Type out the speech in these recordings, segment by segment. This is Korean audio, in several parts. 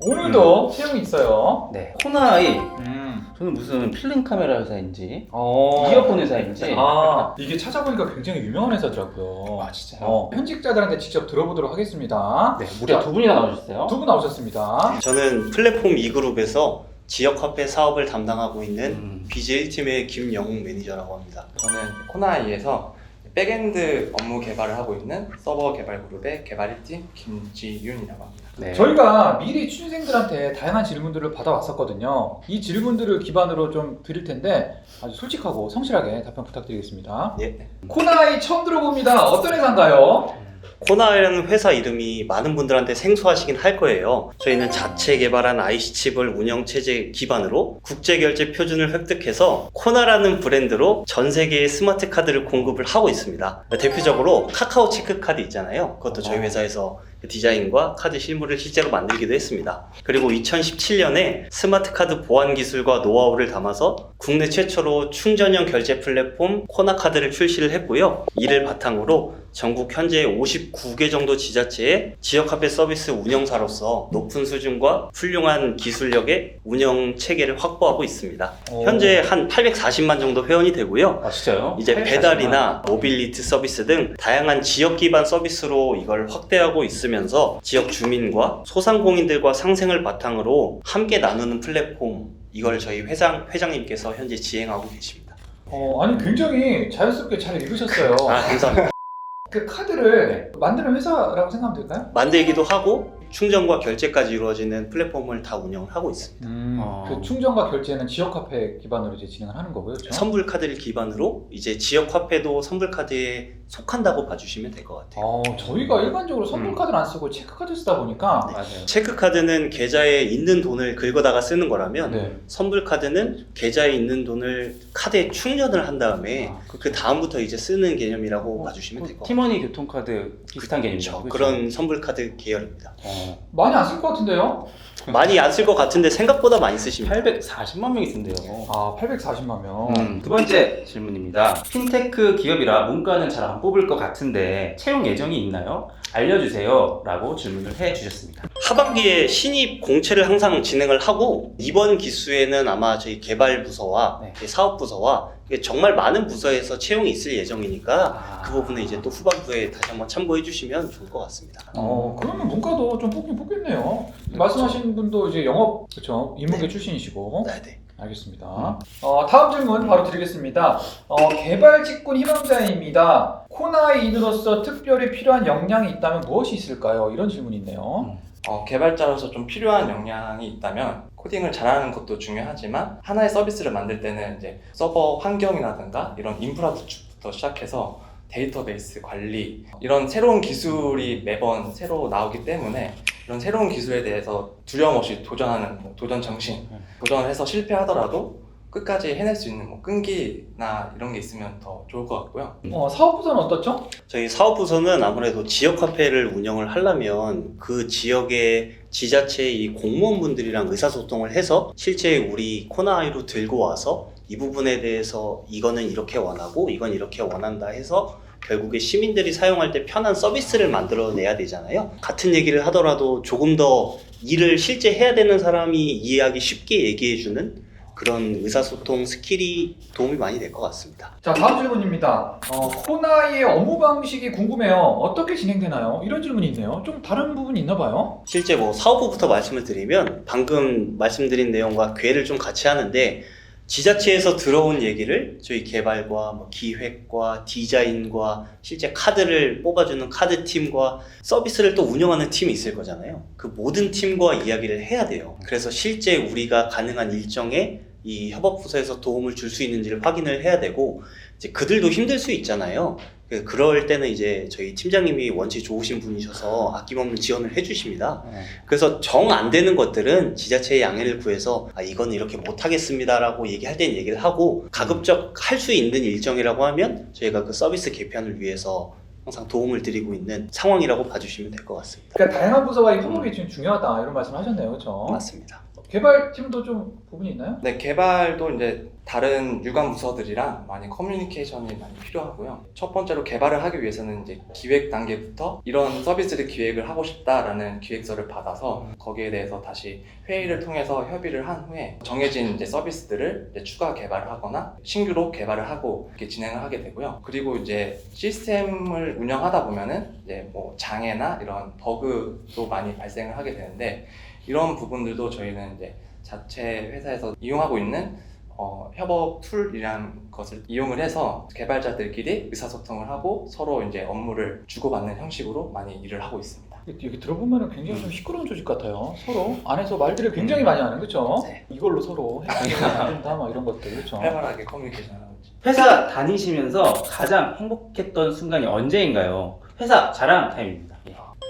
오늘도 채용이 있어요. 네. 코나이 음. 저는 무슨 필름 카메라 회사인지 어. 이어폰 회사인지 아, 이게 찾아보니까 굉장히 유명한 회사더라고요. 아, 진짜요? 어, 현직자들한테 직접 들어보도록 하겠습니다. 네, 무려 두 분이나 나오셨어요. 두 분 나오셨습니다. 저는 플랫폼 2그룹에서 지역 화폐 사업을 담당하고 있는 음. BJ 1팀의 김영웅 매니저라고 합니다. 저는 코나이에서 백엔드 업무 개발을 하고 있는 서버 개발 그룹의 개발 1팀 김지윤이라고 합니다. 네. 저희가 미리 취준생들한테 다양한 질문들을 받아왔었거든요. 이 질문들을 기반으로 좀 드릴 텐데 아주 솔직하고 성실하게 답변 부탁드리겠습니다. 예. 코나이 처음 들어봅니다. 어떤 회사인가요? 코나이라는 회사 이름이 많은 분들한테 생소하시긴 할 거예요. 저희는 자체 개발한 IC 칩을 운영 체제 기반으로 국제 결제 표준을 획득해서 코나라는 브랜드로 전 세계의 스마트 카드를 공급을 하고 있습니다. 대표적으로 카카오 체크 카드 있잖아요. 그것도 저희 회사에서 그 디자인과 카드 실물을 실제로 만들기도 했습니다. 그리고 2017년에 스마트 카드 보안 기술과 노하우를 담아서 국내 최초로 충전형 결제 플랫폼 코나카드를 출시를 했고요. 이를 바탕으로 전국 현재 59개 정도 지자체의 지역화폐 서비스 운영사로서 높은 수준과 훌륭한 기술력의 운영 체계를 확보하고 있습니다. 오. 현재 한 840만 정도 회원이 되고요. 아 진짜요? 이제 팔- 배달이나 모빌리티 서비스 등 다양한 지역 기반 서비스로 이걸 확대하고 있 으면서 지역 주민과 소상공인들과 상생을 바탕으로 함께 나누는 플랫폼 이걸 저희 회장 회장님께서 현재 지행하고 계십니다. 어, 아니 굉장히 자연스럽게 잘 읽으셨어요. 아 감사합니다. 그 카드를 만드는 회사라고 생각하면 될까요? 만들기도 하고 충전과 결제까지 이루어지는 플랫폼을 다 운영을 하고 있습니다. 음, 어. 그 충전과 결제는 지역 화폐 기반으로 이제 진행을 하는 거고요. 그렇죠? 선불 카드를 기반으로 이제 지역 화폐도 선불 카드에 속한다고 봐주시면 될 것 같아요. 어, 저희가 일반적으로 선불 음. 카드를 안 쓰고 체크 카드 쓰다 보니까 맞아요. 체크 카드는 계좌에 있는 돈을 긁어다가 쓰는 거라면 네. 선불 카드는 계좌에 있는 돈을 카드에 충전을 한 다음에 아, 그쵸. 그 다음부터 이제 쓰는 개념이라고 어, 봐주시면 될 것 같아요. 티머니 교통카드 비슷한 개념이죠. 그렇죠. 그런 선불 카드 계열입니다. 어, 많이 안 쓸 것 같은데요? 많이 안 쓸 것 같은데 생각보다 많이 쓰십니다. 840만 명이 쓴대요. 아, 840만 명. 음, 두 번째 질문입니다. 핀테크 기업이라 문과는 잘안 뽑을 것 같은데 채용 예정이 있나요? 알려주세요. 라고 질문을 해 주셨습니다. 하반기에 신입 공채를 항상 진행을 하고 이번 기수에는 아마 저희 개발 부서와 네. 사업 부서와 정말 많은 부서에서 채용이 있을 예정이니까 아. 그 부분은 이제 또 후반부에 다시 한번 참고해 주시면 좋을 것 같습니다. 어, 그러면 문과도 좀 뽑긴 뽑겠네요. 말씀하신 분도 이제 영업, 그렇죠. 인문계 출신이시고. 네, 알겠습니다. 음. 어, 다음 질문 바로 드리겠습니다. 어, 개발 직군 희망자입니다. 코나이인으로서 특별히 필요한 역량이 있다면 무엇이 있을까요? 이런 질문이 있네요. 어, 개발자로서 좀 필요한 역량이 있다면 코딩을 잘하는 것도 중요하지만 하나의 서비스를 만들 때는 이제 서버 환경이라든가 이런 인프라부터 시작해서 데이터베이스 관리 이런 새로운 기술이 매번 새로 나오기 때문에 이런 새로운 기술에 대해서 두려움 없이 도전하는 뭐 도전 정신 도전을 해서 실패하더라도 끝까지 해낼 수 있는 뭐 끈기나 이런 게 있으면 더 좋을 것 같고요. 어, 사업 부서는 어떻죠? 저희 사업부서는 아무래도 지역 화폐를 운영을 하려면 그 지역의 지자체의 이 공무원분들이랑 의사소통을 해서 실제 우리 코나아이로 들고 와서 이 부분에 대해서 이거는 이렇게 원하고 이건 이렇게 원한다 해서 결국에 시민들이 사용할 때 편한 서비스를 만들어내야 되잖아요. 같은 얘기를 하더라도 조금 더 일을 실제 해야 되는 사람이 이해하기 쉽게 얘기해주는 그런 의사소통 스킬이 도움이 많이 될 것 같습니다. 자, 다음 질문입니다. 어, 코나이의 업무 방식이 궁금해요. 어떻게 진행되나요? 이런 질문이 있네요. 좀 다른 부분이 있나 봐요. 실제 뭐 사업부부터 말씀을 드리면 방금 말씀드린 내용과 궤를 좀 같이 하는데 지자체에서 들어온 얘기를 저희 개발과 뭐 기획과 디자인과 실제 카드를 뽑아주는 카드 팀과 서비스를 또 운영하는 팀이 있을 거잖아요. 그 모든 팀과 이야기를 해야 돼요. 그래서 실제 우리가 가능한 일정에 이 협업부서에서 도움을 줄 수 있는지를 확인을 해야 되고 이제 그들도 힘들 수 있잖아요. 그- 그럴 때는 이제 저희 팀장님이 원체 좋으신 분이셔서 아낌없는 지원을 해주십니다. 어, 그래서 정 안 되는 것들은 지자체의 양해를 구해서 아 이건 이렇게 못 하겠습니다라고 얘기할 땐 얘기를 하고 가급적 할 수 있는 일정이라고 하면 저희가 그 서비스 개편을 위해서 항상 도움을 드리고 있는 상황이라고 봐주시면 될 것 같습니다. 그러니까 다양한 부서와의 협업이 좀 중요하다 이런 말씀 하셨네요. 그렇죠? 맞습니다. 개발팀도 좀 부분이 있나요? 네, 개발도 이제 다른 유관 부서들이랑 많이 커뮤니케이션이 많이 필요하고요. 첫 번째로 개발을 하기 위해서는 이제 기획 단계부터 이런 서비스를 기획을 하고 싶다라는 기획서를 받아서 거기에 대해서 다시 회의를 통해서 협의를 한 후에 정해진 이제 서비스들을 이제 추가 개발을 하거나 신규로 개발을 하고 이렇게 진행을 하게 되고요. 그리고 이제 시스템을 운영하다 보면은 이제 뭐 장애나 이런 버그도 많이 발생을 하게 되는데 이런 부분들도 저희는 이제 자체 회사에서 이용하고 있는 어, 협업 툴이라는 것을 이용을 해서 개발자들끼리 의사소통을 하고 서로 이제 업무를 주고받는 형식으로 많이 일을 하고 있습니다. 여기 들어보면 굉장히 좀 시끄러운 조직 같아요. 서로 안에서 말들을 굉장히 많이 하는 그렇죠? 네. 이걸로 서로 해결이 안 된다 막 이런 것들 그렇죠? 활발하게 커뮤니케이션 하고 있죠. 회사 다니시면서 가장 행복했던 순간이 언제인가요? 회사 자랑 타임입니다.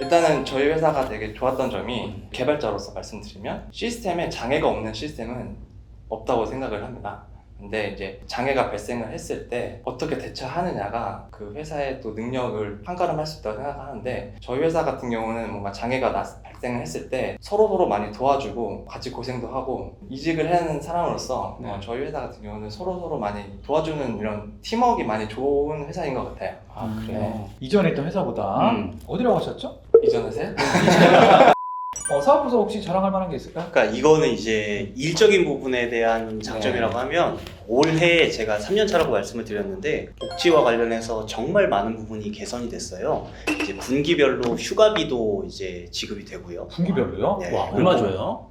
예. 일단은 저희 회사가 되게 좋았던 점이 개발자로서 말씀드리면 시스템에 장애가 없는 시스템은 없다고 생각을 합니다. 근데 이제 장애가 발생을 했을 때 어떻게 대처하느냐가 그 회사의 또 능력을 판가름 할 수 있다고 생각하는데 저희 회사 같은 경우는 뭔가 장애가 나- 발생을 했을 때 서로 서로 많이 도와주고 같이 고생도 하고 이직을 하는 사람으로서 네. 어, 저희 회사 같은 경우는 서로 서로 많이 도와주는 이런 팀워크가 많이 좋은 회사인 것 같아요. 아 그래요? 네. 이전에 있던 회사보다 음. 어디라고 하셨죠? 이전 회사요? 어, 사업부서 혹시 자랑할 만한 게 있을까요? 그러니까 이거는 이제 일적인 부분에 대한 장점이라고 하면 올해 제가 3년 차라고 말씀을 드렸는데 복지와 관련해서 정말 많은 부분이 개선이 됐어요. 이제 분기별로 휴가비도 이제 지급이 되고요. 분기별로요? 네. 와 얼마 줘요?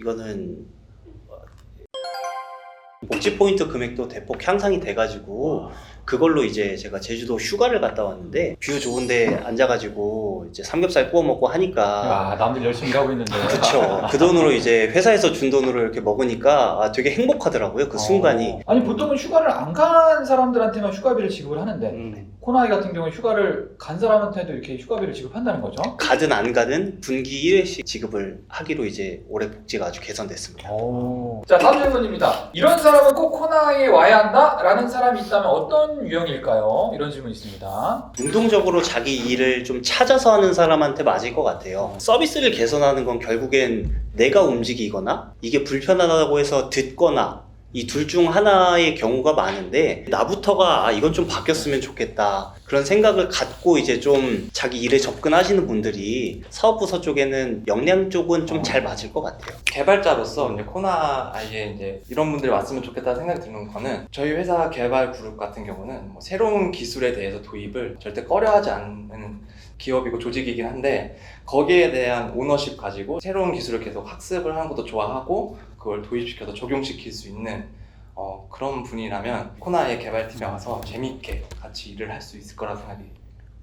이거는 복지 포인트 금액도 대폭 향상이 돼가지고 그걸로 이제 제가 제주도 휴가를 갔다 왔는데 뷰 좋은데 앉아가지고 이제 삼겹살 구워 먹고 하니까 야 남들 열심히 일하고 있는데 그쵸. 그 돈으로 이제 회사에서 준 돈으로 이렇게 먹으니까 아, 되게 행복하더라고요. 그 순간이. 어. 아니 보통은 휴가를 안 간 사람들한테만 휴가비를 지급을 하는데 음. 코나이 같은 경우는 휴가를 간 사람한테도 이렇게 휴가비를 지급한다는 거죠? 가든 안 가든 분기 1회씩 지급을 하기로 이제 올해 복지가 아주 개선됐습니다. 오. 자 다음 질문입니다. 이런 사람은 꼭 코나이에 와야 한다라는 사람이 있다면 어떤 유형일까요? 이런 질문이 있습니다. 능동적으로 자기 일을 좀 찾아서 하는 사람한테 맞을 것 같아요. 서비스를 개선하는 건 결국엔 내가 움직이거나 이게 불편하다고 해서 듣거나 이 둘 중 하나의 경우가 많은데 나부터가 아 이건 좀 바뀌었으면 좋겠다 그런 생각을 갖고 이제 좀 자기 일에 접근하시는 분들이 사업부서 쪽에는 역량 쪽은 좀 잘 맞을 것 같아요. 개발자로서 이제 코나 아이에 이제 이런 분들이 왔으면 좋겠다 생각이 드는 거는 저희 회사 개발 그룹 같은 경우는 뭐 새로운 기술에 대해서 도입을 절대 꺼려하지 않는 기업이고 조직이긴 한데 거기에 대한 오너십 가지고 새로운 기술을 계속 학습을 하는 것도 좋아하고 그걸 도입시켜서 적용시킬 수 있는 어, 그런 분이라면 코나의 개발팀에 와서 재미있게 같이 일을 할 수 있을 거라 생각이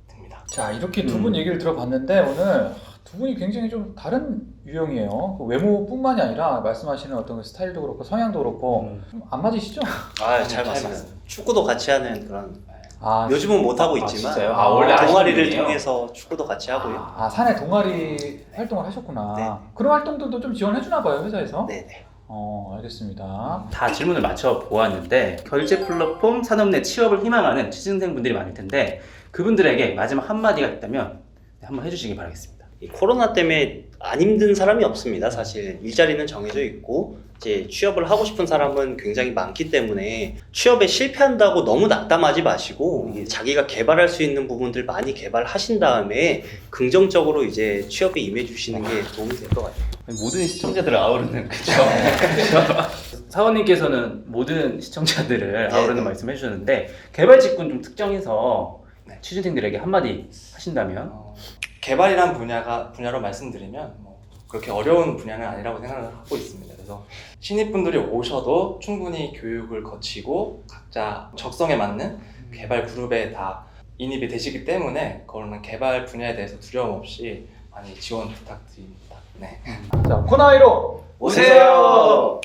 듭니다. 자 이렇게 두 분 음. 얘기를 들어봤는데 오늘 두 분이 굉장히 좀 다른 유형이에요. 그 외모뿐만이 아니라 말씀하시는 어떤 그 스타일도 그렇고 성향도 그렇고 음. 좀안 맞으시죠? 아, 잘잘 맞습니다. 축구도 같이 하는 그런 아, 요즘은 못 하고 아, 있지만 진짜요? 아, 원래 동아리를. 통해서 축구도 같이 하고요. 아 산에 동아리 활동을 하셨구나. 네. 그런 활동들도 좀 지원해 주나 봐요 회사에서. 네 네. 어 알겠습니다. 다 질문을 맞춰 보았는데 결제 플랫폼 산업 내 취업을 희망하는 취준생분들이 많을 텐데 그분들에게 마지막 한마디가 있다면 네, 한번 해주시기 바라겠습니다. 이 코로나 때문에 안 힘든 사람이 없습니다. 사실 일자리는 정해져 있고 이제 취업을 하고 싶은 사람은 굉장히 많기 때문에 취업에 실패한다고 너무 낙담하지 마시고 자기가 개발할 수 있는 부분들 많이 개발하신 다음에 긍정적으로 이제 취업에 임해 주시는 게 도움이 될 것 같아요. 모든 시청자들을 아우르는 그죠? 사원님께서는 모든 시청자들을 네, 아우르는 네. 말씀 해주셨는데 개발 직군 좀 특정해서 네. 취준생들에게 한마디 하신다면 어, 개발이란 분야가 분야로 말씀드리면 뭐 그렇게 어려운 분야는 아니라고 생각을 하고 있습니다. 그래서 신입분들이 오셔도 충분히 교육을 거치고 각자 적성에 맞는 개발 그룹에 다 인입이 되시기 때문에 그거는 개발 분야에 대해서 두려움 없이 많이 지원 부탁드립니다. 네. 자 코나이로 오세요!